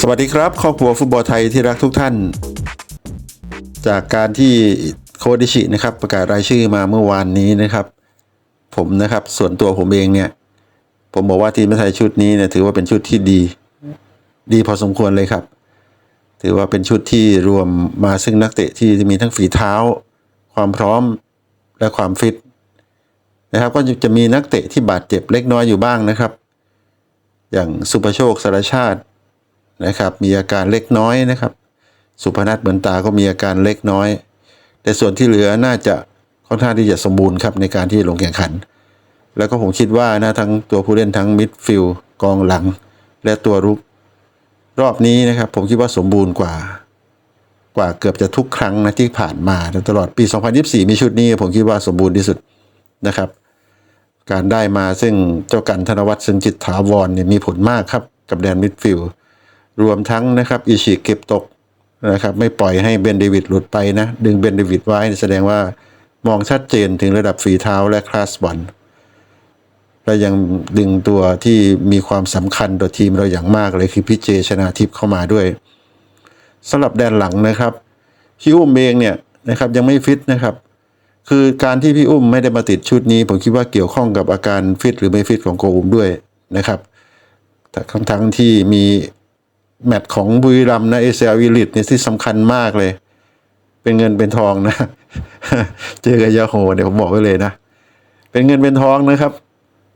สวัสดีครับ ครอบครัวฟุตบอลไทยที่รักทุกท่าน จากการที่โคดิชินะครับ ประกาศรายชื่อมาเมื่อวานนี้นะครับ ผมนะครับ ส่วนตัวผมเองเนี่ย ผมบอกว่าทีมไทยชุดนี้เนี่ยถือว่าเป็นชุดที่ดี ดีพอสมควรเลยครับ ถือว่าเป็นชุดที่รวมมาซึ่งนักเตะที่มีทั้งฝีเท้า ความพร้อมและความฟิตนะครับ ก็จะมีนักเตะที่บาดเจ็บเล็กน้อยอยู่บ้างนะครับ อย่างสุภโชคสารชาตินะครับ มีอาการเล็กน้อยนะครับ สุพนัทเหมือนตาก็มีอาการเล็กน้อย แต่ส่วนที่เหลือน่าจะค่อนข้างที่จะสมบูรณ์ครับในการที่ลงแข่งขัน แล้วก็ผมคิดว่านะทั้งตัวผู้เล่นทั้งมิดฟิลด์กองหลัง และตัวรุก รอบนี้นะครับ ผมคิดว่าสมบูรณ์กว่า กว่าเกือบจะทุกครั้งนะที่ผ่านมาตลอดปี 2024 มีชุดนี้ผมคิดว่าสมบูรณ์ที่สุดนะครับ การได้มาซึ่งเจ้ากันธนวัฒน์ซึ่งจิตถาวรเนี่ยมีผลมากครับกับแดนมิดฟิลด์รวมทั้งนะครับอิชิเก็บตกนะครับไม่ปล่อยให้เบนเดวิดหลุดไปนะ ดึงเบนเดวิดไว้แสดงว่ามองชัดเจนถึงระดับฝีเท้าและคลาสบอลและยังดึงตัวที่มีความสำคัญต่อทีมเราอย่างมากเลยคือพี่เจชนาทิพย์เข้ามาด้วยสำหรับแดนหลังนะครับพี่อุ้มเองเนี่ยนะครับยังไม่ฟิตนะครับ คือการที่พี่อุ้มไม่ได้มาติดชุดนี้ ผมคิดว่าเกี่ยวข้องกับอาการฟิตหรือไม่ฟิตของโกอุ้มด้วยนะครับแต่ทั้งทั้งที่มีแมตช์ของบุรีรัมย์นะเอเชียวิลิตเนี่ยที่สำคัญมากเลย เป็นเงินเป็นทองนะ เจอกับยาโฮเนี่ยผมบอกไว้เลยนะ เป็นเงินเป็นทองนะครับ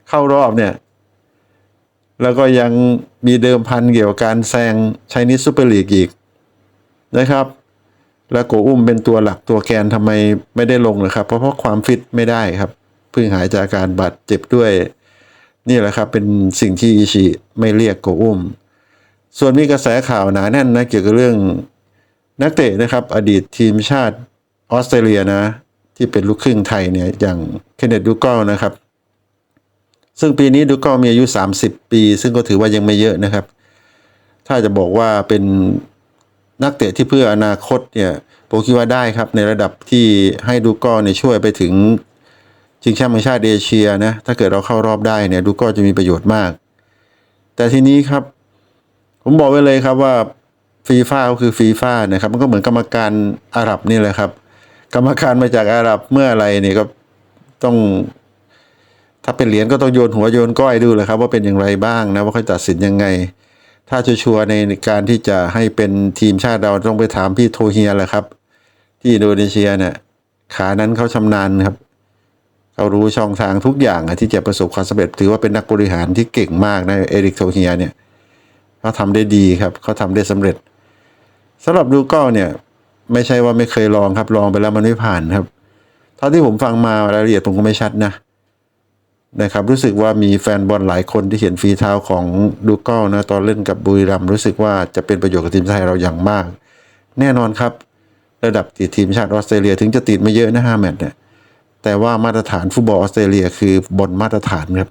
เข้ารอบเนี่ย แล้วก็ยังมีเดิมพันเกี่ยวกับการแซงชนิสซูเปอร์ลีกอีกนะครับ แล้วโกอุ้มเป็นตัวหลักตัวแกนทำไมไม่ได้ลงเลยครับ เพราะเพราะความฟิตไม่ได้ครับเพิ่งหายจากอาการบาดเจ็บด้วย นี่แหละครับเป็นสิ่งที่อิชิไม่เรียกโกอุ้ม ส่วนมีกระแสข่าวหนาแน่นนะเกี่ยวกับเรื่องนักเตะนะครับ อดีตทีมชาติออสเตรเลียนะ ที่เป็นลูกครึ่งไทยเนี่ยอย่างเคนเนตดูกอลนะครับ ซึ่งปีนี้ดูกอลมีอายุ 30 ปี ซึ่งก็ถือว่ายังไม่เยอะนะครับ ถ้าจะบอกว่าเป็น นักเตะที่เพื่ออนาคตเนี่ยผมคิดว่าได้ครับในระดับที่ให้ดูก้อลเนี่ยช่วยไปถึงชิงแชมป์แห่งชาติเอเชียนะถ้าเกิดเราเข้ารอบได้เนี่ยดูก้อลจะมีประโยชน์มาก แต่ทีนี้ครับ ผมบอกไว้เลยครับว่าฟีฟ่าก็คือฟีฟ่านะครับ มันก็เหมือนกรรมการอาหรับนี่แหละครับ กรรมการมาจากอาหรับเมื่ออะไรเนี่ยก็ต้องถ้าเป็นเหรียญก็ต้องโยนหัวโยนก้อยดูเลยครับ ว่าเป็นอย่างไรบ้างนะว่าเขาตัดสินยังไง ถ้าชัวร์ในการที่จะให้เป็นทีมชาติเราต้องไปถามพี่โทเฮียแหละครับ ที่อินโดนีเซียเนี่ยขานั้นเขาชำนาญครับเขารู้ช่องทางทุกอย่างอะที่จะประสบความสำเร็จถือว่าเป็นนักบริหารที่เก่งมากนะเอริกโทเฮียเนี่ยเขาทำได้ดีครับเขาทำได้สำเร็จสำหรับดูก็เนี่ย ไม่ใช่ว่าไม่เคยลองครับลองไปแล้วมันไม่ผ่านครับเท่าที่ผมฟังมารายละเอียดผมก็ไม่ชัดนะ นะครับรู้สึกว่ามีแฟนบอลหลายคนที่เห็นฝีเท้าของดูก็นะตอนเล่นกับบุรีรัมรู้สึกว่าจะเป็นประโยชน์กับทีมไทยเราอย่างมาก แน่นอนครับ ระดับติดทีมชาติออสเตรเลียถึงจะติดไม่เยอะนะห้าแมตช์เนี่ยแต่ว่ามาตรฐานฟุตบอลออสเตรเลียคือบอลมาตรฐานครับ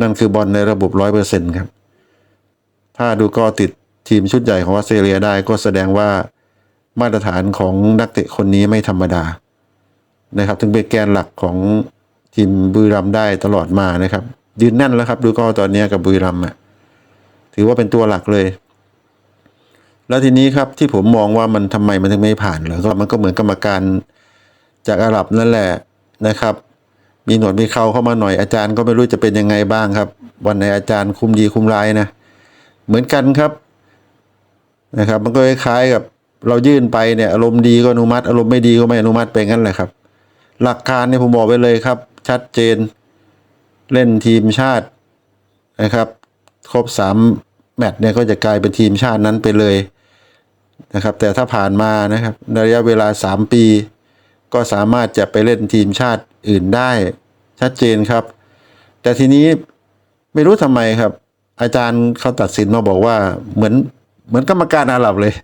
นั่นคือบอลในระบบร้อยเปอร์เซ็นต์ครับ ถ้าดูก็ติดทีมชุดใหญ่ของออสเตรเลียได้ก็แสดงว่ามาตรฐานของนักเตะคนนี้ไม่ธรรมดานะครับ ถึงเป็นแกนหลักของ ทีมบุรีรัมได้ตลอดมานะครับ ยืนแน่นแล้วครับดูก็ตอนนี้กับบุรีรัมอะถือว่าเป็นตัวหลักเลย แล้วทีนี้ครับที่ผมมองว่ามันทำไมมันถึงไม่ผ่านเหรอก็มันก็เหมือนกรรมการจากอาหรับนั่นแหละนะครับ มีหนวดมีเขาเข้ามาหน่อยอาจารย์ก็ไม่รู้จะเป็นยังไงบ้างครับ วันไหนอาจารย์คุมดีคุมร้ายนะ เหมือนกันครับนะครับ มันก็คล้ายๆกับเรายื่นไปเนี่ยอารมณ์ดีก็อนุมัติ อารมณ์ไม่ดีก็ไม่อนุมัติไปงั้นแหละครับ หลักการเนี่ยผมบอกไปเลยครับ ชัดเจน เล่นทีมชาตินะครับ ครบสามแมตช์เนี่ยก็จะกลายเป็นทีมชาตินั้นไปเลยนะครับ แต่ถ้าผ่านมานะครับระยะเวลาสามปี ก็สามารถจะไปเล่นทีมชาติอื่นได้ชัดเจนครับ แต่ทีนี้ไม่รู้ทำไมครับ อาจารย์เขาตัดสินมาบอกว่าเหมือนเหมือนกรรมการอาหรับเลย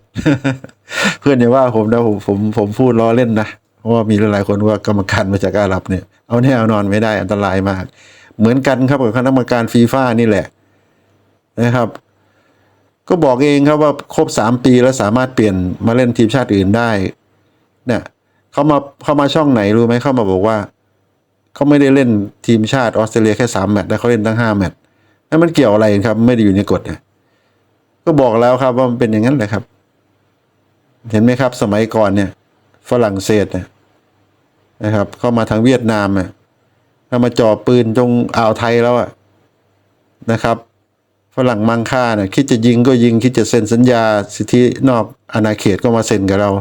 เพื่อนอย่าว่าผมนะผมผมผมพูดล้อเล่นนะ เพราะว่ามีหลายๆคนว่ากรรมการมาจากอาหรับเนี่ย เอาแน่เอานอนไม่ได้อันตรายมาก เหมือนกันครับกับคณะกรรมการฟีฟ่านี่แหละนะครับ ก็บอกเองครับว่าครบสามปีแล้วสามารถเปลี่ยนมาเล่นทีมชาติอื่นได้ เนี่ยเขามาเขามาช่องไหนรู้ไหมเขามาบอกว่าเขาไม่ได้เล่นทีมชาติออสเตรเลียแค่สามแมตช์แต่เขาเล่นตั้งห้าแมตช์แล้วมันเกี่ยวอะไรครับ ไม่ได้อยู่ในกฎนะก็บอกแล้วครับว่ามันเป็นอย่างนั้นแหละครับ เห็นไหมครับ สมัยก่อนเนี่ย ฝรั่งเศสเนี่ย นะครับ เข้ามาทางเวียดนามอะเข้ามาจ่อปืนตรงอ่าวไทยแล้วอะนะครับ ฝรั่งมังค่าเนี่ยคิดจะยิงก็ยิงคิดจะเซ็นสัญญาสิทธินอกอาณาเขตก็มาเซ็นกับเรา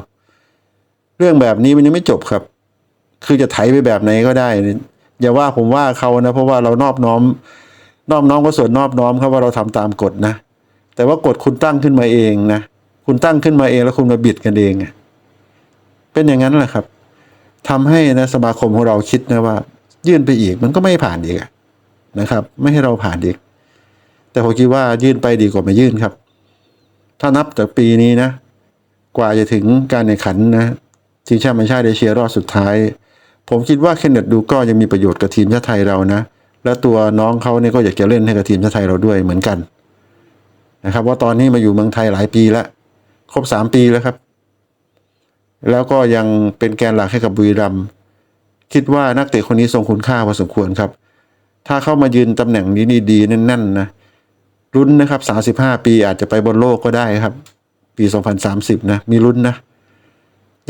เรื่องแบบนี้มันยังไม่จบครับ คือจะไถไปแบบไหนก็ได้นี่อย่าว่าผมว่าเขานะ เพราะว่าเรานอบน้อม นอบน้อมก็ส่วนนอบน้อมครับว่าเราทำตามกฎนะ แต่ว่ากฎคุณตั้งขึ้นมาเองนะ คุณตั้งขึ้นมาเองแล้วคุณมาบิดกันเอง เป็นอย่างนั้นแหละครับ ทำให้นะสมาคมของเราคิดนะว่า ยื่นไปอีกมันก็ไม่ผ่านอีกนะครับ ไม่ให้เราผ่านอีก แต่ผมคิดว่ายื่นไปดีกว่าไม่ยื่นครับ ถ้านับจากปีนี้นะ กว่าจะถึงการแข่งขันนะทีมชาติมันชาติเอเชียรอบสุดท้าย ผมคิดว่าเคนเนตดูก็ยังมีประโยชน์กับทีมชาติไทยเรานะและตัวน้องเขาเนี่ยก็อยากจะเล่นให้กับทีมชาติไทยเราด้วยเหมือนกันนะครับว่าตอนนี้มาอยู่เมืองไทยหลายปีแล้ว ครบสามปีแล้วครับ แล้วก็ยังเป็นแกนหลักให้กับบุรีรัมย์คิดว่านักเตะคนนี้ทรงคุณค่าพอสมควรครับ ถ้าเข้ามายืนตำแหน่งนี้ดีๆแน่นๆนะรุ้นนะครับสาสิบห้าปีอาจจะไปบนโลกก็ได้ครับ ปีสองพันสามสิบนะ มีรุ้นนะ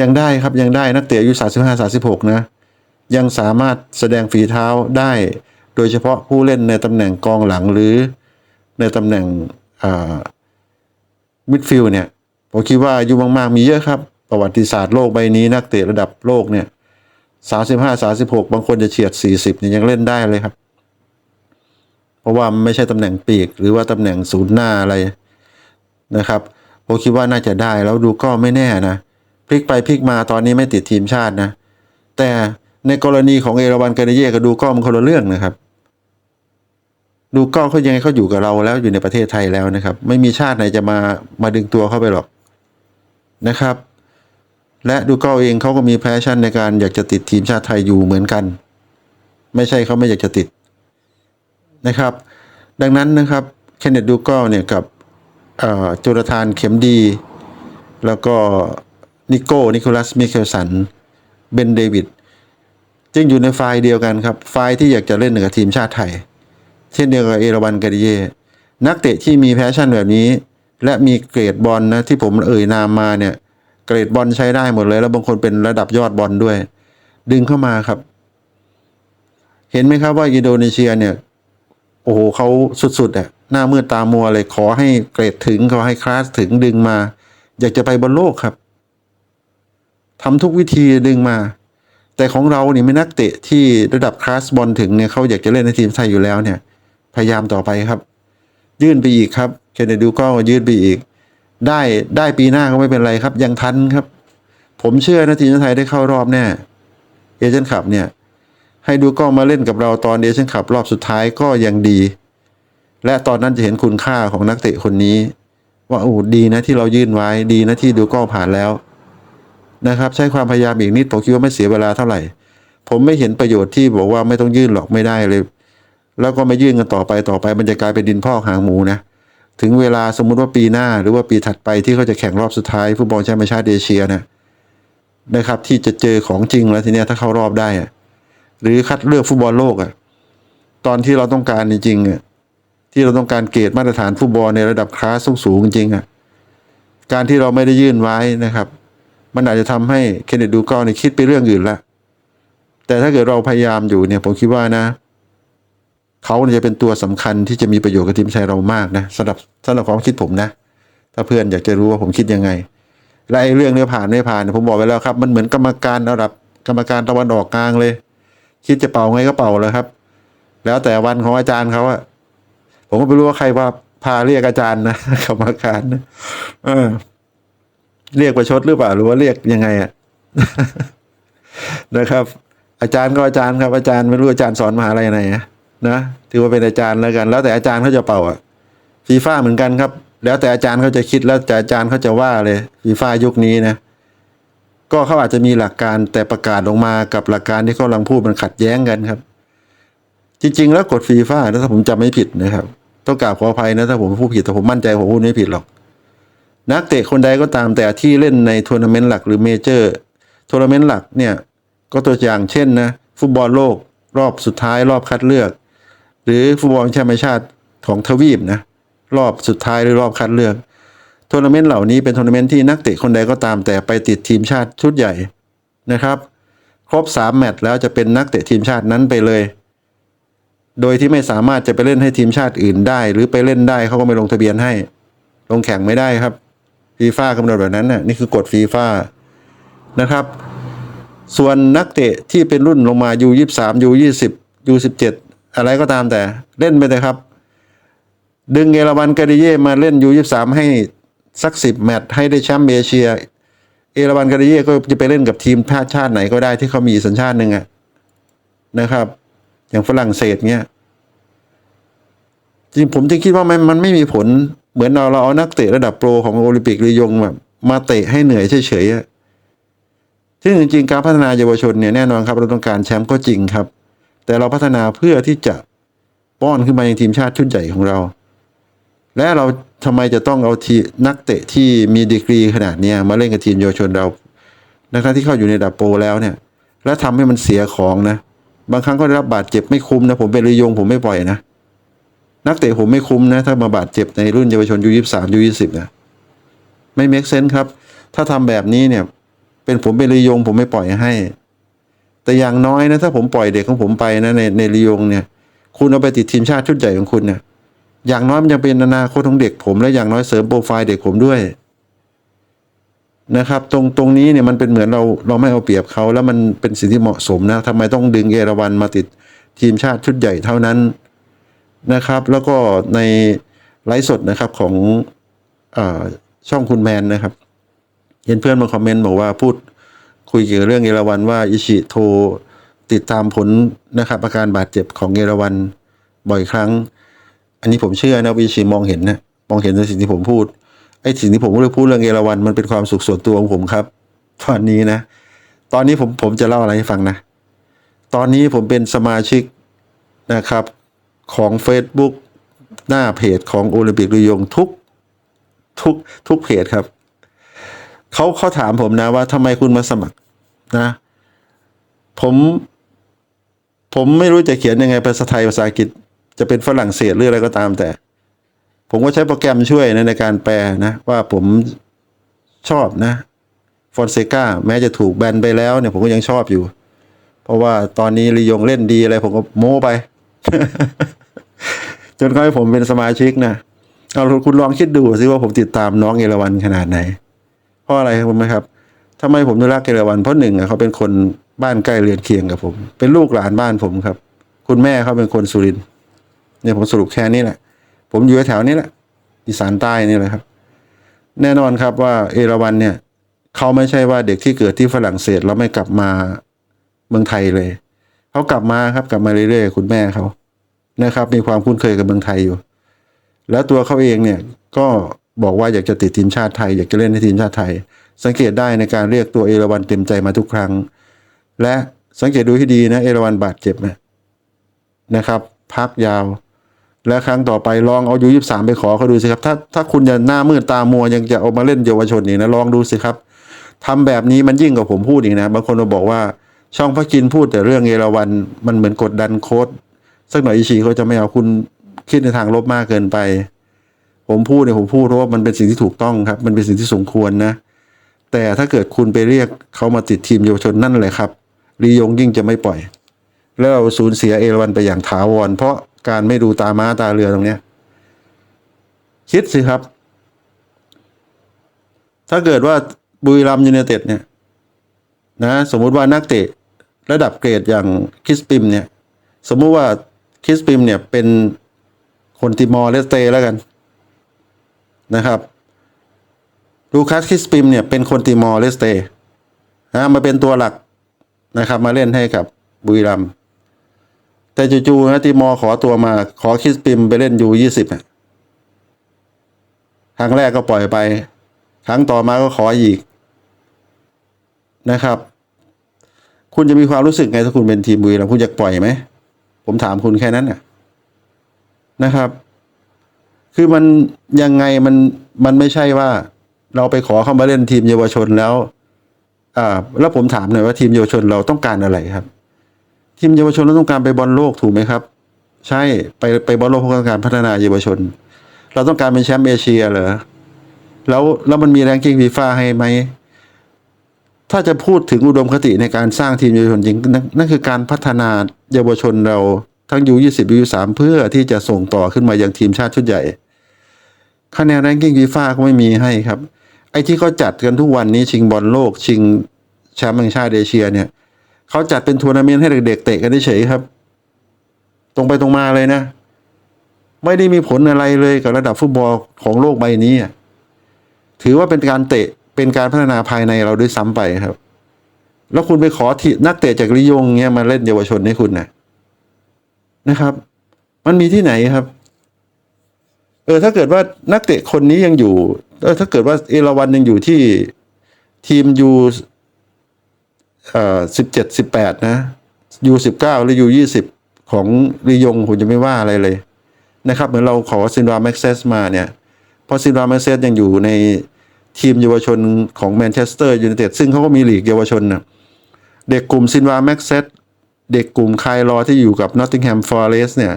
ยังได้ครับยังได้นักเตะอายุสาสิบห้าสาสิบหกนะ ยังสามารถแสดงฝีเท้าได้ โดยเฉพาะผู้เล่นในตำแหน่งกองหลังหรือในตำแหน่งมิดฟิลด์เนี่ย ผมคิดว่าอายุมาก ๆ มีเยอะครับ ประวัติศาสตร์โลกใบนี้นักเตะระดับโลกเนี่ยสามสิบห้าสาสิบหกบางคนจะเฉียดสี่สิบเนี่ยยังเล่นได้เลยครับ เพราะว่าไม่ใช่ตำแหน่งปีก หรือว่าตำแหน่งศูนย์หน้าอะไรนะครับผมคิดว่าน่าจะได้แล้วดูก็ไม่แน่นะพลิกไปพลิกมาตอนนี้ไม่ติดทีมชาตินะ แต่ในกรณีของเอราวันกาเนเย่กับดูก็มันคนละเรื่องนะครับ ดูก็เขายังไงเขาอยู่กับเราแล้วอยู่ในประเทศไทยแล้วนะครับ ไม่มีชาติไหนจะมามาดึงตัวเข้าไปหรอกนะครับ และดูก็เองเขาก็มีแพชชั่นในการอยากจะติดทีมชาติไทยอยู่เหมือนกัน ไม่ใช่เขาไม่อยากจะติดนะครับ ดังนั้นนะครับเคนเนตดูก็เนี่ยกับจุลธานเข็มดี แล้วก็นิโก้นิโคลัสมิเคลสันเบนเดวิดจึงอยู่ในไฟล์เดียวกันครับ ไฟล์ที่อยากจะเล่นกับทีมชาติไทย เช่นเดียวกับเอราวันกาดิเยนักเตะที่มีแพชชั่นแบบนี้ และมีเกรดบอลนะที่ผมเอ่ยนามมาเนี่ย เกรดบอลใช้ได้หมดเลย แล้วบางคนเป็นระดับยอดบอลด้วย ดึงเข้ามาครับ เห็นไหมครับว่าอินโดนีเซียเนี่ย โอ้โหเขาสุดๆอะหน้ามืดตามัวเลยขอให้เกรดถึงขอให้คลาสถึงดึงมา อยากจะไปบนโลกครับทำทุกวิธีดึงมา แต่ของเราเนี่ยไม่นักเตะที่ระดับคลาสบอลถึงเนี่ยเขาอยากจะเล่นในทีมไทยอยู่แล้วเนี่ย พยายามต่อไปครับ ยื่นไปอีกครับเคนเนดูก็ยื่นไปอีก ได้ได้ปีหน้าก็ไม่เป็นไรครับ ยังทันครับ ผมเชื่อนะทีมไทยได้เข้ารอบแน่เอเจนต์ขับเนี่ย ให้ดูก็มาเล่นกับเราตอนเอเจนต์ขับรอบสุดท้ายก็ยังดี และตอนนั้นจะเห็นคุณค่าของนักเตะคนนี้ ว่าโอ้ดีนะที่เรายื่นไว้ดีนะที่ดูก็ผ่านแล้วนะครับ ใช้ความพยายามอีกนิดผมคิดว่าไม่เสียเวลาเท่าไหร่ ผมไม่เห็นประโยชน์ที่บอกว่าไม่ต้องยื่นหรอกไม่ได้เลย แล้วก็ไม่ยื่นกันต่อไปต่อไปมันจะกลายเป็นดินพอกหางหมูนะ ถึงเวลาสมมุติว่าปีหน้าหรือว่าปีถัดไปที่เขาจะแข่งรอบสุดท้ายฟุตบอลแชมเป์ชาติเอเชียนะนะครับ ที่จะเจอของจริงแล้วทีเนี้ยถ้าเข้ารอบได้อะหรือคัดเลือกฟุตบอลโลกอะตอนที่เราต้องการจริงๆอะที่เราต้องการเกรดมาตรฐานฟุตบอลในระดับคลาสสูงๆจริงๆอะการที่เราไม่ได้ยื่นไว้นะครับ มันอาจจะทำให้เคนเนตดูก็ในคิดไปเรื่องอื่นละแต่ถ้าเกิดเราพยายามอยู่เนี่ยผมคิดว่านะ เขาจะเป็นตัวสำคัญที่จะมีประโยชน์กับทีมชาติเรามากนะสำหรับสำหรับความคิดผมนะ ถ้าเพื่อนอยากจะรู้ว่าผมคิดยังไง และไอ้เรื่องเนี้ผ่านไม่ผ่านผมบอกไว้แล้วครับ มันเหมือนกรรมการระดับกรรมการตะวันออกกลางเลย คิดจะเป่าไงก็เป่าเลยครับ แล้วแต่วันของอาจารย์เขาอะผมก็ไม่รู้ว่าใครว่าพาเรียกอาจารย์นะกรรมการนะเออ เรียกประชดหรือเปล่าหรือว่าเรียกยังไงอะนะครับ อาจารย์ก็อาจารย์ครับ อาจารย์ไม่รู้อาจารย์สอนมหาอะไรไหนนะ นะถือว่าเป็นอาจารย์แล้วกัน แล้วแต่อาจารย์เขาจะเป่าอะฟีฟ่าเหมือนกันครับ แล้วแต่อาจารย์เขาจะคิดแล้วแต่อาจารย์เขาจะว่าเลยฟีฟ่ายุคนี้นะก็เขาอาจจะมีหลักการแต่ประกาศออกมากับหลักการที่เขากำลังพูดมันขัดแย้งกันครับ จริง ๆ แล้วกฎฟีฟ่าถ้าผมจำไม่ผิดนะครับ ต้องกราบขออภัยนะถ้าผมพูดผิดแต่ผมมั่นใจผมพูดไม่ผิดหรอก นักเตะคนใดก็ตามแต่ที่เล่นในทัวร์นาเมนต์หลักหรือเมเจอร์ทัวร์นาเมนต์หลักเนี่ยก็ตัวอย่างเช่นนะฟุตบอลโลกรอบสุดท้ายรอบคัดเลือก รือฟุตบอลแชมป์ชาติของทวีปนะรอบสุดท้ายหรือรอบคัดเลือกทัวร์นาเมนต์เหล่านี้เป็นทัวร์นาเมนต์ที่นักเตะคนใดก็ตามแต่ไปติดทีมชาติชุดใหญ่นะครับ ครบสามแมตช์แล้วจะเป็นนักเตะทีมชาตินั้นไปเลย โดยที่ไม่สามารถจะไปเล่นให้ทีมชาติอื่นได้ หรือไปเล่นได้เขาก็ไม่ลงทะเบียนให้ ลงแข่งไม่ได้ครับฟีฟ่ากำหนดแบบนั้นน่ะนี่คือกฎฟีฟ่านะครับ ส่วนนักเตะที่เป็นรุ่นลงมา U23 U20 U17 อะไรก็ตามแต่เล่นไปเลยครับ ดึงเอราวันกาดิเย่มาเล่น U23 ให้สักสิบแมตช์ให้ได้แชมป์เอเชีย เอราวันกาดิเย่ก็จะไปเล่นกับทีมชาติชาติไหนก็ได้ที่เขามีสัญชาติหนึ่งอะนะครับ อย่างฝรั่งเศสเนี้ยจริงผมจะคิดว่ามันมันไม่มีผลเหมือนเราเราเอานักเตะระดับโปรของโอลิมปิกลียงแบบมาเตะให้เหนื่อยเฉยๆซึ่งจริงๆการพัฒนาเยาวชนเนี่ยแน่นอนครับเราต้องการแชมป์ก็จริงครับ แต่เราพัฒนาเพื่อที่จะป้อนขึ้นมายังทีมชาติชุดใหญ่ของเรา และเราทำไมจะต้องเอาทีนักเตะที่มีดีกรีขนาดนี้มาเล่นกับทีมเยาวชนเรานะครับที่เข้าอยู่ในดับโปรแล้วเนี่ย แล้วทำให้มันเสียของนะ บางครั้งก็ได้รับบาดเจ็บไม่คุ้มนะ ผมเป็นรยงผมไม่ปล่อยนะ นักเตะผมไม่คุ้มนะ ถ้ามาบาดเจ็บในรุ่นเยาวชนยูยี่สามยูยี่สิบนะไม่เมคเซนส์ครับ ถ้าทำแบบนี้เนี่ย เป็นผมเป็นรยงผมไม่ปล่อยให้ แต่อย่างน้อยนะถ้าผมปล่อยเด็กของผมไปนะในในรียงเนี่ย คุณเอาไปติดทีมชาติชุดใหญ่ของคุณเนี่ยอย่างน้อยมันยังเป็นอนาคตของเด็กผมและอย่างน้อยเสริมโปรไฟล์เด็กผมด้วยนะครับ ตรงตรงนี้เนี่ยมันเป็นเหมือนเราเราไม่เอาเปรียบเขาแล้วมันเป็นสิ่งที่เหมาะสมนะทำไมต้องดึงเอราวันมาติดทีมชาติชุดใหญ่เท่านั้นนะครับ แล้วก็ในไลฟ์สดนะครับของอช่องคุณแมนนะครับ เห็นเพื่อนมาคอมเมนต์บอกว่าพูด คุยเกี่ยวกับเรื่องเอราวันว่าอิชิโทรติดตามผลนะครับอาการบาดเจ็บของเอราวันบ่อยครั้ง อันนี้ผมเชื่อนะวิชิมองเห็นนะมองเห็นในสิ่งที่ผมพูดไอ้สิ่งที่ผมเลือกพูดเรื่องเอราวันมันเป็นความสุขส่วนตัวของผมครับ ตอนนี้นะ ตอนนี้ผมผมจะเล่าอะไรให้ฟังนะ ตอนนี้ผมเป็นสมาชิกนะครับของ Facebook หน้าเพจของโอลิมปิกดุยงทุกทุกทุกเพจครับเขาเขาถามผมนะว่าทำไมคุณมาสมัคร นะ ผมผมไม่รู้จะเขียนยังไงภาษาไทยภาษาอังกฤษ จะเป็นฝรั่งเศสหรืออะไรก็ตามแต่ ผมก็ใช้โปรแกรมช่วยนะในการแปลนะ ว่าผมชอบนะฟอนเซกาแม้จะถูกแบนไปแล้วเนี่ยผมก็ยังชอบอยู่ เพราะว่าตอนนี้ลียงเล่นดีอะไรผมก็โม้ไป จนเขาให้ผมเป็นสมาชิกนะเอาคุณลองคิดดูสิว่าผมติดตามน้องเอราวันขนาดไหน เพราะอะไรครับคุณไหมครับ ทำไมผมถึงรักเอราวันเพราะหนึ่งเขาเป็นคนบ้านใกล้เรือนเคียงกับผม เป็นลูกหลานบ้านผมครับ คุณแม่เขาเป็นคนสุรินทร์เนี่ยผมสรุปแค่นี้แหละ ผมอยู่แถวนี้แหละอีสานใต้นี่แหละครับ แน่นอนครับว่าเอราวันเนี่ยเขาไม่ใช่ว่าเด็กที่เกิดที่ฝรั่งเศสแล้วไม่กลับมาเมืองไทยเลยเขากลับมาครับกลับมาเรื่อยๆคุณแม่เขานะครับ มีความคุ้นเคยกับเมืองไทยอยู่ แล้วตัวเขาเองเนี่ยก็บอกว่าอยากจะติดทีมชาติไทย อยากจะเล่นในทีมชาติไทย สังเกตได้ในการเรียกตัวเอราวันเต็มใจมาทุกครั้ง และสังเกตดูให้ดีนะเอราวันบาดเจ็บนะนะครับ พักยาว และครั้งต่อไปลองเอายูยี่สามไปขอเขาดูสิครับถ้าถ้าคุณจะหน้ามืดตามัวยังจะเอามาเล่นเยาวชนอีกนะลองดูสิครับทำแบบนี้มันยิ่งกว่าผมพูดอีกนะบางคนมาบอกว่าช่องพระกินพูดแต่เรื่องเอราวันมันเหมือนกดดันโค้ดสักหน่อยอิชีเขาจะไม่เอาคุณคิดในทางลบมากเกินไป ผมพูดเนี่ยผมพูดเพราะว่ามันเป็นสิ่งที่ถูกต้องครับ มันเป็นสิ่งที่สมควรนะ แต่ถ้าเกิดคุณไปเรียกเขามาติดทีมเยาวชนนั่นแหละครับลียงยิ่งจะไม่ปล่อย แล้วเราสูญเสียเอราวันไปอย่างถาวรเพราะการไม่ดูตาม้าตาเรือตรงเนี้ยคิดสิครับ ถ้าเกิดว่าบุรีรัมย์ยูไนเต็ดเนี่ยนะสมมุติว่านักเตะระดับเกรดอย่างคริสปิมเนี่ย สมมุติว่าคริสปิมเนี่ยเป็นคนติมอร์เลสเตแล้วกันนะครับ ลูคัสคิสปิมเนี่ยเป็นคนติมอร์เลสเตนะมาเป็นตัวหลักนะครับ มาเล่นให้กับบุรีรัมแต่จู่ๆนะติมอร์ขอตัวมาขอคิสปิมไปเล่นยูยี่สิบครั้งแรกก็ปล่อยไป ครั้งต่อมาก็ขออีกนะครับ คุณจะมีความรู้สึกไงถ้าคุณเป็นทีมบุรีรัมคุณอยากปล่อยไหมผมถามคุณแค่นั้นนะนะครับ คือมันยังไงมันมันไม่ใช่ว่า เราไปขอเข้ามาเล่นทีมเยาวชนแล้วอ่าแล้วผมถามหน่อยว่าทีมเยาวชนเราต้องการอะไรครับ ทีมเยาวชนเราต้องการไปบอลโลกถูกไหมครับ ใช่ไปไปบอลโลกเพื่อการพัฒนาเยาวชน เราต้องการเป็นแชมป์เอเชียเหรอแล้วแล้วมันมีแรงกิ้งฟีฟ่าให้ไหมถ้าจะพูดถึงอุดมคติในการสร้างทีมเยาวชนจริงนั่นนั่นคือการพัฒนาเยาวชนเราทั้งยูยี่สิบยูสามเพื่อที่จะส่งต่อขึ้นมายังทีมชาติชุดใหญ่คะแนนแรงกิ้งฟีฟ่าก็ไม่มีให้ครับ ไอ้ที่เขาจัดกันทุกวันนี้ชิงบอลโลกชิงแชมป์แห่งชาติเอเชียเนี่ยเขาจัดเป็นทัวร์นาเมนต์ให้เด็กๆเตะกันเฉยครับ ตรงไปตรงมาเลยนะ ไม่ได้มีผลอะไรเลยกับระดับฟุตบอลของโลกใบนี้ถือว่าเป็นการเตะเป็นการพัฒนาภายในเราด้วยซ้ำไปครับ แล้วคุณไปขอทีนักเตะจากลิยงเงี้ยมาเล่นเยาวชนให้คุณนะนะครับ มันมีที่ไหนครับ เออถ้าเกิดว่านักเตะคนนี้ยังอยู่ เออถ้าเกิดว่าเอราวันยังอยู่ที่ทีมยูเอ่อสิบเจ็ดสิบแปดนะยูสิบเก้าหรือยูยี่สิบของลียงผมจะไม่ว่าอะไรเลยนะครับ เหมือนเราขอซินดราแม็กเซสมาเนี่ยเพราะซินดราแม็กเซสยังอยู่ในทีมเยาวชนของแมนเชสเตอร์ยูไนเต็ดซึ่งเขาก็มีหลีกเยาวชนนะเด็กกลุ่มซินดราแม็กเซสเด็กกลุ่มไคลรอที่อยู่กับนอตติงแฮมฟอร์เรสเนี่ย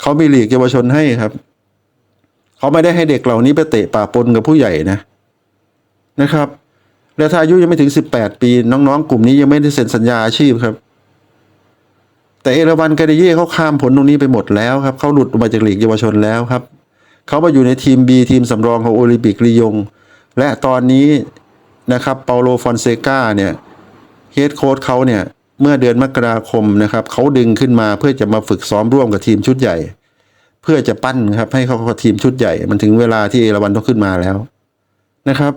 เขามีหลีกเยาวชนให้ครับ เขาไม่ได้ให้เด็กเหล่านี้ไปเตะป่าปนกับผู้ใหญ่นะนะครับ แล้วถ้าอายุยังไม่ถึงสิบแปดปี น้องๆ กลุ่มนี้ยังไม่ได้เซ็นสัญญาอาชีพครับ แต่เอราวันกาเดเย่เขาข้ามผลตรงนี้ไปหมดแล้วครับเขาหลุดออกมาจากหลีกเยาวชนแล้วครับเขามาอยู่ในทีม B ทีมสำรองของโอลิมปิกลียง และตอนนี้นะครับเปาโลฟอนเซกาเนี่ยเฮดโค้ชเขาเนี่ยเมื่อเดือนมกราคมนะครับเขาดึงขึ้นมาเพื่อจะมาฝึกซ้อมร่วมกับทีมชุดใหญ่ พื่อจะปั้นครับ ให้เขาเข้าทีมชุดใหญ่ มันถึงเวลาที่เอราวันต้องขึ้นมาแล้วนะครับ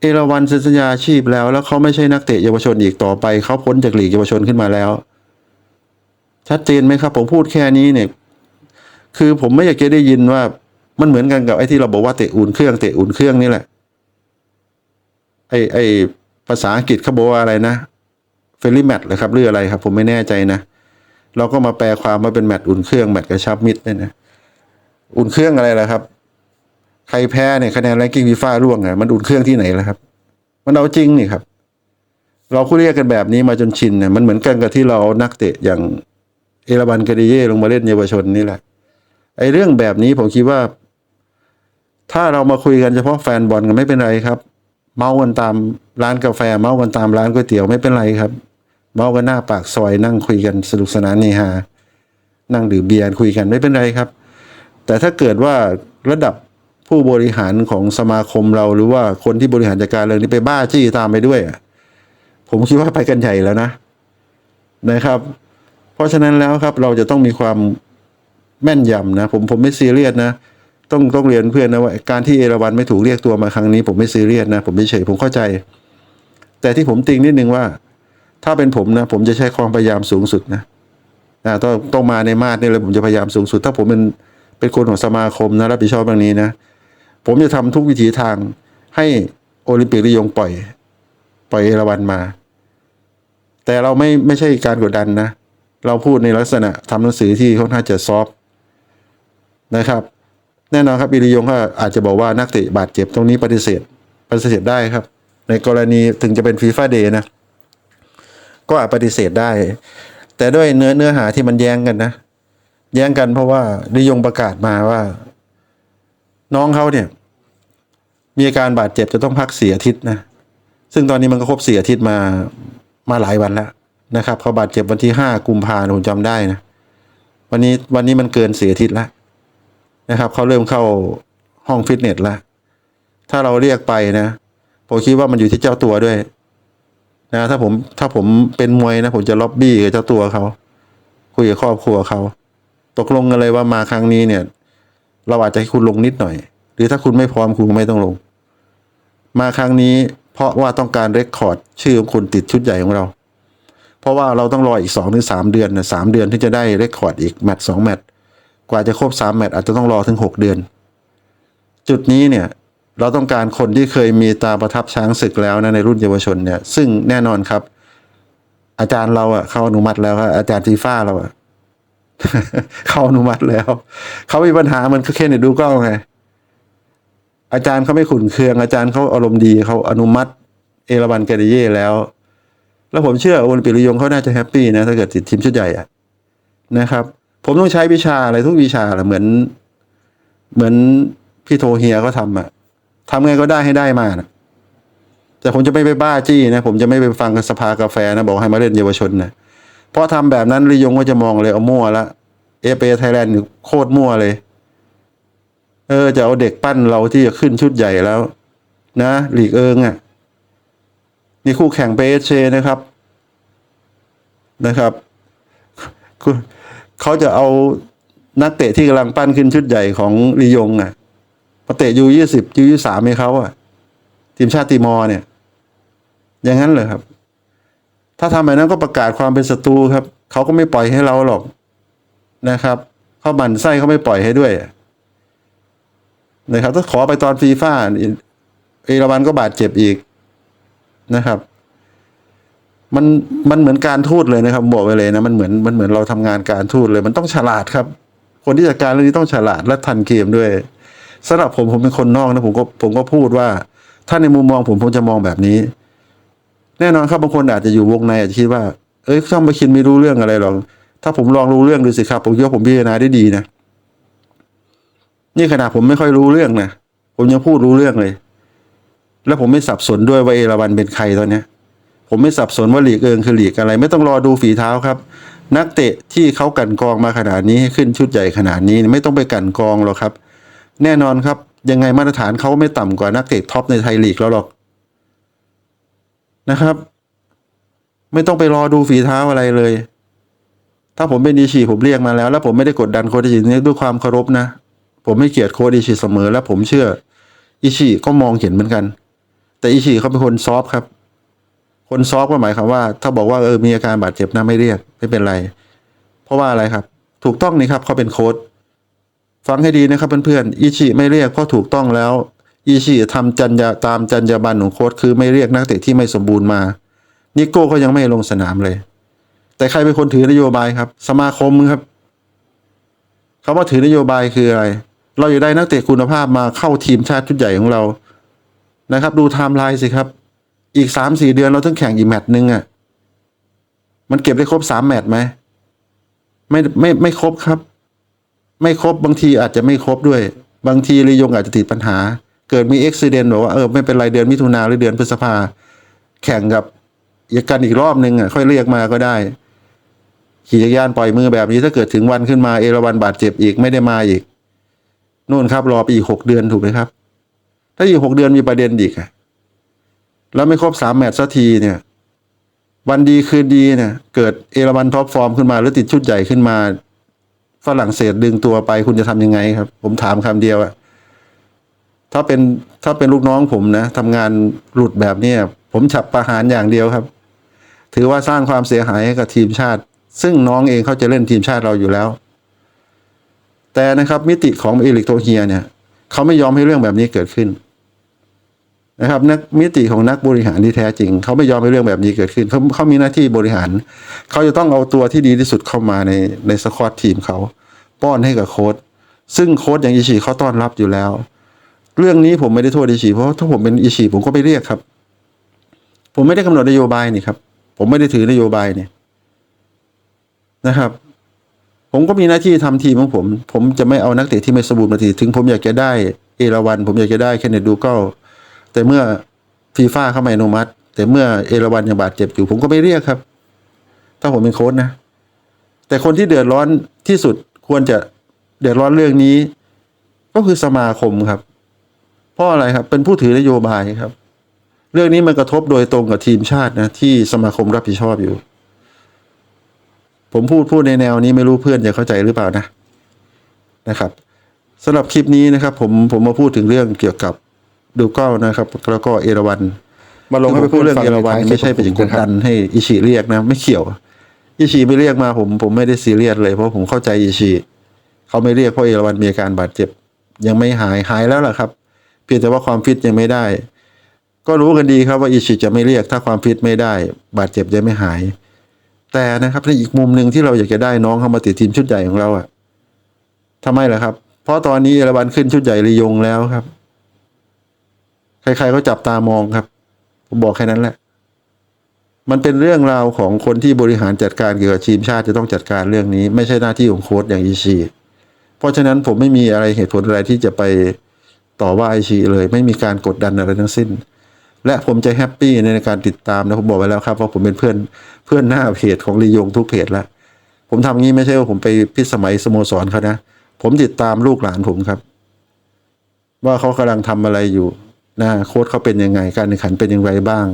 เอราวันเซ็นสัญญาอาชีพแล้ว แล้วเขาไม่ใช่นักเตะเยาวชนอีกต่อไป เขาพ้นจากหลีกเยาวชนขึ้นมาแล้ว ชัดเจนไหมครับ ผมพูดแค่นี้เนี่ย คือผมไม่อยากจะได้ยินว่ามันเหมือนกันกับไอ้ที่เราบอกว่าเตะอุ่นเครื่องเตะอุ่นเครื่องนี่แหละ ไอ้ไอ้ภาษาอังกฤษเขาบอกว่าอะไรนะเฟร y แมทเลยครับหรืออะไรครับ ผมไม่แน่ใจนะ เราก็มาแปลความว่าเป็นแมตช์อุ่นเครื่องแมตช์กระชับมิตรเนี่ยนะอุ่นเครื่องอะไรล่ะครับ ใครแพ้เนี่ยคะแนนแรงกิ้งฟีฟ่าร่วงอะมันอุ่นเครื่องที่ไหนล่ะครับ มันเอาจริงนี่ครับ เราคุยเรียกกันแบบนี้มาจนชินเนี่ยมันเหมือนกันกับที่เราเอานักเตะอย่างเอราบันกาเดเย่ลงมาเล่นเยาวชนนี่แหละไอ้เรื่องแบบนี้ผมคิดว่า ถ้าเรามาคุยกันเฉพาะแฟนบอลกันไม่เป็นไรครับ เมากันตามร้านกาแฟ เมากันตามร้านก๋วยเตี๋ยวไม่เป็นไรครับ เมากันหน้าปากซอยนั่งคุยกันสนุกสนานเฮฮานั่งดื่มเบียร์คุยกันไม่เป็นไรครับ แต่ถ้าเกิดว่าระดับผู้บริหารของสมาคมเราหรือว่าคนที่บริหารจัดการเรื่องนี้ไปบ้าจี้ตามไปด้วยผมคิดว่าไปกันใหญ่แล้วนะนะครับ เพราะฉะนั้นแล้วครับเราจะต้องมีความแม่นยำนะ ผมผมไม่ซีเรียสนะ ต้องต้องเรียนเพื่อนนะว่าการที่เอราวันไม่ถูกเรียกตัวมาครั้งนี้ ผมไม่ซีเรียสนะ ผมไม่เฉยผมเข้าใจ แต่ที่ผมติงนิดนึงว่า ถ้าเป็นผมนะ ผมจะใช้ความพยายามสูงสุดนะอ่าต้องต้องมาในมาตรนี่เลยผมจะพยายามสูงสุด ถ้าผมเป็นเป็นคนของสมาคมนะรับผิดชอบเรื่องนี้นะ ผมจะทำทุกวิถีทางให้โอลิมปิกริยงปล่อย ปล่อยเอราวันมา แต่เราไม่ไม่ใช่การกดดันนะ เราพูดในลักษณะทำหนังสือที่ค่อนข้างจะซอฟนะครับ แน่นอนครับอิริยงก็อาจจะบอกว่านักเตะบาดเจ็บตรงนี้ปฏิเสธปฏิเสธได้ครับ ในกรณีถึงจะเป็นฟีฟ่าเดย์นะ ก็อาจปฏิเสธได้ แต่ด้วยเนื้อเนื้อหาที่มันแย้งกันนะ แย้งกันเพราะว่าดิยงประกาศมาว่า น้องเขาเนี่ย มีอาการบาดเจ็บจะต้องพักเสียอาทิตย์นะ ซึ่งตอนนี้มันก็ครบเสียอาทิตย์มามาหลายวันแล้วนะครับเขาบาดเจ็บวันที่ห้ากุมภาพันธ์ผมจำได้นะวันนี้วันนี้มันเกินเสียอาทิตย์แล้วนะครับเขาเริ่มเข้าห้องฟิตเนสแล้วถ้าเราเรียกไปนะผมคิดว่ามันอยู่ที่เจ้าตัวด้วย นะถ้าผมถ้าผมเป็นมวยนะ ผมจะล็อบบี้กับเจ้าตัวเขาคุยกับครอบครัวเขาตกลงกันเลยว่ามาครั้งนี้เนี่ย เราอาจจะให้คุณลงนิดหน่อย หรือถ้าคุณไม่พร้อมคุณไม่ต้องลง มาครั้งนี้ เพราะว่าต้องการเรคคอร์ดชื่อของคุณติดชุดใหญ่ของเรา เพราะว่าเราต้องรออีกสองถึงสามเดือนนะสามเดือนที่จะได้เรคคอร์ดอีกแมตช์สองแมตช์กว่าจะครบสามแมตช์อาจจะต้องรอถึงหกเดือน จุดนี้เนี่ย เราต้องการคนที่เคยมีตาประทับช้างศึกแล้วนะในรุ่นเยาวชนเนี่ยซึ่งแน่นอนครับ อาจารย์เราอะเขาอนุมัติแล้วครับอาจารย์ฟีฟ่าเราอะเขาอนุมัติแล้ว เขามีปัญหามันก็แค่ในดูกล้องไงอาจารย์เขาไม่ขุนเคือง อาจารย์เขาอารมณ์ดีเขาอนุมัติ เอราวันแกเดเย่แล้ว แล้วผมเชื่อโอลิมปิกลียงเขาน่าจะแฮปปี้นะถ้าเกิดติดทีมชุดใหญ่อะนะครับผผมต้องใช้วิชาอะไรทุกวิชาแหละเหมือน เหมือนพี่โทเฮียเขาทำอะ ทำไงก็ได้ให้ได้มานะแต่ผมจะไม่ไปบ้าจี้นะ ผมจะไม่ไปฟังสภากาแฟนะ บอกให้มาเล่นเยาวชนนะเพราะทำแบบนั้นลียงก็จะมองเลยเอามั่วละเอเปไทยแลนด์โคตรมั่วเลย เออ จะเอาเด็กปั้นเราที่จะขึ้นชุดใหญ่แล้ว นะหลีกเอิงอะ่ะนี่คู่แข่งเปเชนะครับนะครับเขาจะเอานักเตะที่กำลังปั้นขึ้นชุดใหญ่ของลียงอะ มาเตะยูยี่สิบยูยี่สามให้เขาอะทีมชาติติมอร์เนี่ย อย่างนั้นเลยครับ ถ้าทำแบบนั้นก็ประกาศความเป็นศัตรูครับ เขาก็ไม่ปล่อยให้เราหรอกนะครับ เขาบั่นไส้เขาไม่ปล่อยให้ด้วยนะครับ ถ้าขอไปตอนฟีฟ่าเอราวันก็บาดเจ็บอีกนะครับ มันมันเหมือนการทูตเลยนะครับบอกไว้เลยนะมันเหมือนมันเหมือนเราทำงานการทูตเลย มันต้องฉลาดครับ คนที่จัดการเรื่องนี้ต้องฉลาดและทันเกมด้วย สำหรับผมผมเป็นคนนอกนะผมก็ผมก็พูดว่า ถ้าในมุมมองผมผมจะมองแบบนี้ แน่นอนครับบางคนอาจจะอยู่วงในอาจจะคิดว่า เอ้ยช่องมาคินไม่รู้เรื่องอะไรหรอกถ้าผมลองรู้เรื่องดูสิครับผมคิดว่าผมพิจารณาได้ดีนะนี่ขนาดผมไม่ค่อยรู้เรื่องนะผมยังพูดรู้เรื่องเลย แล้วผมไม่สับสนด้วยว่าเอราวันเป็นใครตอนเนี้ยผมไม่สับสนว่าหลีกเอิงคือหลีกอะไร ไม่ต้องรอดูฝีเท้าครับ นักเตะที่เขากันกองมาขนาดนี้ให้ขึ้นชุดใหญ่ขนาดนี้ ไม่ต้องไปกันกองหรอกครับ แน่นอนครับ ยังไงมาตรฐานเขาไม่ต่ำกว่านักเตะท็อปในไทยลีกแล้วหรอกนะครับ ไม่ต้องไปรอดูฝีเท้าอะไรเลย ถ้าผมเป็นดีชีผมเรียกมาแล้ว แล้วผมไม่ได้กดดันโคดิชินี้ด้วยความเคารพนะ ผมไม่เกลียดโคดิชิเสมอ และผมเชื่อ อิชิก็มองเห็นเหมือนกัน แต่อิชิเขาเป็นคนซอฟครับ คนซอฟก็หมายความว่า ถ้าบอกว่าเออมีอาการบาดเจ็บนะไม่เรียกไม่เป็นไร เพราะว่าอะไรครับ ถูกต้องนี่ครับเขาเป็นโค้ด ฟังให้ดีนะครับเพื่อนๆอิชิไม่เรียกเพราะถูกต้องแล้วอิชิทำจัญญาตามจัญญาบันของโค้ดคือไม่เรียกนักเตะที่ไม่สมบูรณ์มา นิโก้ก็ยังไม่ลงสนามเลย แต่ใครเป็นคนถือนโยบายครับ สมาคมครับคำว่าถือนโยบายคืออะไร เราอยากได้นักเตะคุณภาพมาเข้าทีมชาติชุดใหญ่ของเรานะครับ ดูไทม์ไลน์สิครับ อีกสามสี่เดือนเราต้องแข่งอีกแมตช์หนึ่งอะมันเก็บได้ครบสามแมตช์ไหมไม่ไม่ไม่ครบครับ ไม่ครบบางทีอาจจะไม่ครบด้วย บางทีลียงอาจจะติดปัญหา เกิดมีอุบิเหตุบอกว่าเออไม่เป็นไรเดือนมิถุนาหรือเดือนพฤษภาแข่งกับกกันอีกรอบหนึ่งอะค่อยเรียกมาก็ได้ ขี่จักรยานปล่อยมือแบบนี้ถ้าเกิดถึงวันขึ้นมาเอราวันบาดเจ็บอีกไม่ได้มาอีกนู่นครับรอไปอีกหกเดือนถูกไหมครับ ถ้าอีกหกเดือนมีประเด็นอีกอะแล้วไม่ครบสามแมตช์สักทีเนี่ย วันดีคืนดีเนี่ย เกิดเอราวันท็อปฟอร์มขึ้นมาหรือติดชุดใหญ่ขึ้นมา ฝรั่งเศสดึงตัวไปคุณจะทำยังไงครับ ผมถามคำเดียวอะถ้าเป็นถ้าเป็นลูกน้องผมนะทำงานหลุดแบบเนี้ยผมฉับประหารอย่างเดียวครับ ถือว่าสร้างความเสียหายให้กับทีมชาติ ซึ่งน้องเองเขาจะเล่นทีมชาติเราอยู่แล้ว แต่นะครับมิติของเอลิกโทเฮียเนี่ยเขาไม่ยอมให้เรื่องแบบนี้เกิดขึ้น นะครับนักมิติของนักบริหารที่แท้จริง เขาไม่ยอมให้เรื่องแบบนี้เกิดขึ้นเขาเขามีหน้าที่บริหาร เขาจะต้องเอาตัวที่ดีที่สุดเข้ามาในในสควอตทีมเขา ป้อนให้กับโค้ดซึ่งโค้ดอย่างอิชิเขาต้อนรับอยู่แล้ว เรื่องนี้ผมไม่ได้โทษอิชิเพราะถ้าผมเป็นอิชิผมก็ไปเรียกครับ ผมไม่ได้กำหนดนโยบายนี่ครับ ผมไม่ได้ถือนโยบายเนี่ยนะครับ ผมก็มีหน้าที่ทำทีมของผม ผมจะไม่เอานักเตะที่ไม่สมบูรณ์มาทีถึงผมอยากจะได้เอราวัน ผมอยากจะได้แคนเนดูก็ แต่เมื่อฟีฟ่าเข้ามาอนุมัติ แต่เมื่อเอราวันยังบาดเจ็บอยู่ ผมก็ไม่เรียกครับ ถ้าผมเป็นโค้ชนะ แต่คนที่เดือดร้อนที่สุดควรจะเดือดร้อนเรื่องนี้ ก็คือสมาคมครับ เพราะอะไรครับ เป็นผู้ถือนโยบายครับ เรื่องนี้มันกระทบโดยตรงกับทีมชาตินะ ที่สมาคมรับผิดชอบอยู่ ผมพูดพูดในแนวนี้ไม่รู้เพื่อนจะเข้าใจหรือเปล่านะนะครับสำหรับคลิปนี้นะครับ ผมผมมาพูดถึงเรื่องเกี่ยวกับ ดูเก้านะครับ แล้วก็เอราวันมาลงให้ไปพูดเรื่องเอราวันไม่ใช่ไปกดดันให้อิชิเรียกนะ ไม่เกี่ยว อิชิไม่เรียกมาผมผมไม่ได้ซีเรียสเลยเพราะผมเข้าใจอิชิเขาไม่เรียกเพราะเอราวันมีอาการบาดเจ็บ ยังไม่หายหายแล้วล่ะครับ เพียงแต่ว่าความฟิตยังไม่ได้ ก็รู้กันดีครับว่าอิชิจะไม่เรียกถ้าความฟิตไม่ได้ บาดเจ็บยังไม่หาย แต่นะครับในอีกมุมหนึ่งที่เราอยากจะได้น้องเข้ามาติดทีมชุดใหญ่ของเราอะทำไมล่ะครับ เพราะตอนนี้เอราวันขึ้นชุดใหญ่ลียงแล้วครับ ใครๆก็จับตามองครับ ผมบอกแค่นั้นแหละ มันเป็นเรื่องราวของคนที่บริหารจัดการเกี่ยวกับทีมชาติจะต้องจัดการเรื่องนี้ ไม่ใช่หน้าที่ของโค้ชอย่างอิชิเพราะฉะนั้นผมไม่มีอะไรเหตุผลอะไรที่จะไปต่อว่าอิชิเลย ไม่มีการกดดันอะไรทั้งสิ้น และผมจะแฮปปี้ในการติดตามนะผมบอกไว้แล้วครับว่าผมเป็นเพื่อนเพื่อนหน้าเพจของลียงทุกเพจแล้วผมทำงี้ไม่ใช่ว่าผมไปพิสมัยสโมสรเขานะ ผมติดตามลูกหลานผมครับ ว่าเขากำลังทำอะไรอยู่ นะโค้ชเขาเป็นยังไง การแข่งขันเป็นอย่างไรบ้าง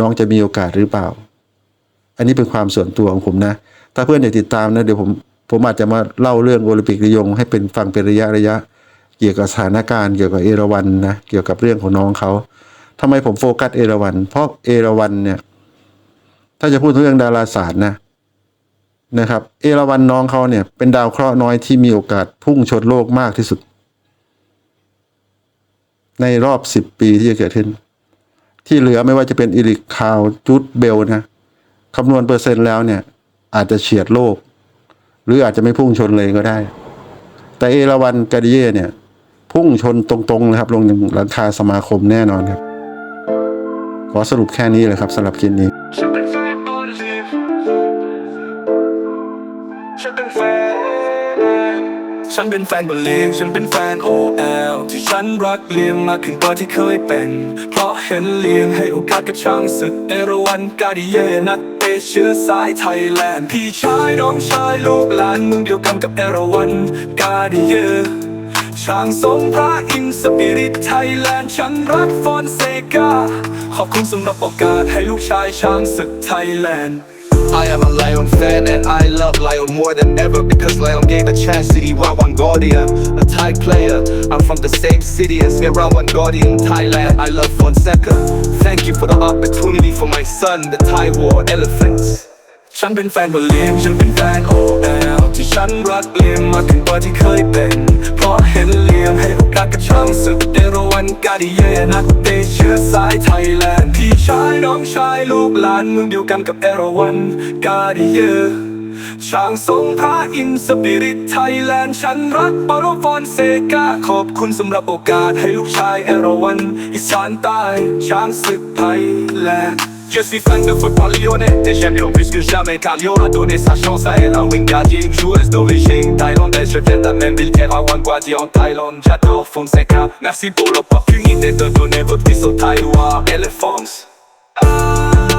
น้องจะมีโอกาสหรือเปล่า อันนี้เป็นความส่วนตัวของผมนะ ถ้าเพื่อนอยากติดตามนะเดี๋ยวผมผมอาจจะมาเล่าเรื่องโอลิมปิกลียง ให้เป็นฟังเป็นระยะระยะ เกี่ยวกับสถานการณ์เกี่ยวกับเอราวันนะเกี่ยวกับเรื่องของน้องเขาทำไมผมโฟกัสเอราวัน เพราะเอราวันเนี่ย ถ้าจะพูดเรื่องดาราศาสตร์นะนะครับ เอราวันน้องเขาเนี่ย เป็นดาวเคราะห์น้อยที่มีโอกาสพุ่งชนโลกมากที่สุด ในรอบสิบปีที่จะเกิดขึ้น ที่เหลือไม่ว่าจะเป็นอิริคาวจูดเบลนะคำนวณเปอร์เซ็นต์แล้วเนี่ย อาจจะเฉียดโลก หรืออาจจะไม่พุ่งชนเลยก็ได้ แต่เอราวันกาดิเย่เนี่ย พุ่งชนตรงๆนะครับลงหลังคาสมาคมแน่นอนครับ ขอสรุปแค่นี้เลยครับสำหรับคลิปนี้ ฉันเป็นแฟนบอลลีฟฉันเป็นแฟน OL ที่ฉันรักเลียงมากขึ้นกว่าที่เคยเป็น เพราะเห็นเลียงให้โอกาสกับช่างศึกเอราวันกาดิเยนักเตะเชื้อสายไทยแลนด์ พี่ชายน้องชายลูกหลานมึงเดียวกันกับเอราวันกาดิเยช่างทรงพระอินสปิริตไทยแลนด์ฉันรักฟอนเซกาขอบคุณสำหรับโอกาสให้ลูกชายช้างศึกไทยแลนด์ I am a Lion fan and I love Lion more than ever because Lion gave a chance to Iwa One Guardian, a Thai player. I'm from the same city as Mira One Guardian, Thailand. I love Fonseca. Thank you for the opportunity for my son, the Thai War Elephants. ฉันเป็นแฟนบอลลีมฉันเป็นแฟน OL ที่ฉันรักเลียมมากขึ้นกว่าที่เคยเป็น เพราะเห็นเลียมให้โอกาสกับช่างศึกเอราวันกาดิเยนักเตะเชื้อสายไทยแลนด์พี่ชายน้องชายลูกหลานเมืองเดียวกันกับเอราวันกาดิเยช่างทรงพระอินสปิริตไทยแลนด์ฉันรักปารฟอนเซกาขอบคุณสำหรับโอกาสให้ลูกชายเอราวันอีสานใต้ช้างศึกไทยแลนด์ Je suis fan de football lyonnais Et j'aime Lyon plus que jamais car Lyon a donné sa chance à elle Un wing gardien, une joueuse d'origine thaïlandaise. Je viens de la même ville qu'elle à Wangwadi en Thaïlande. J'adore Fonseca. Merci pour l'opportunité de donner votre fils au Thaï War Elephants. Ah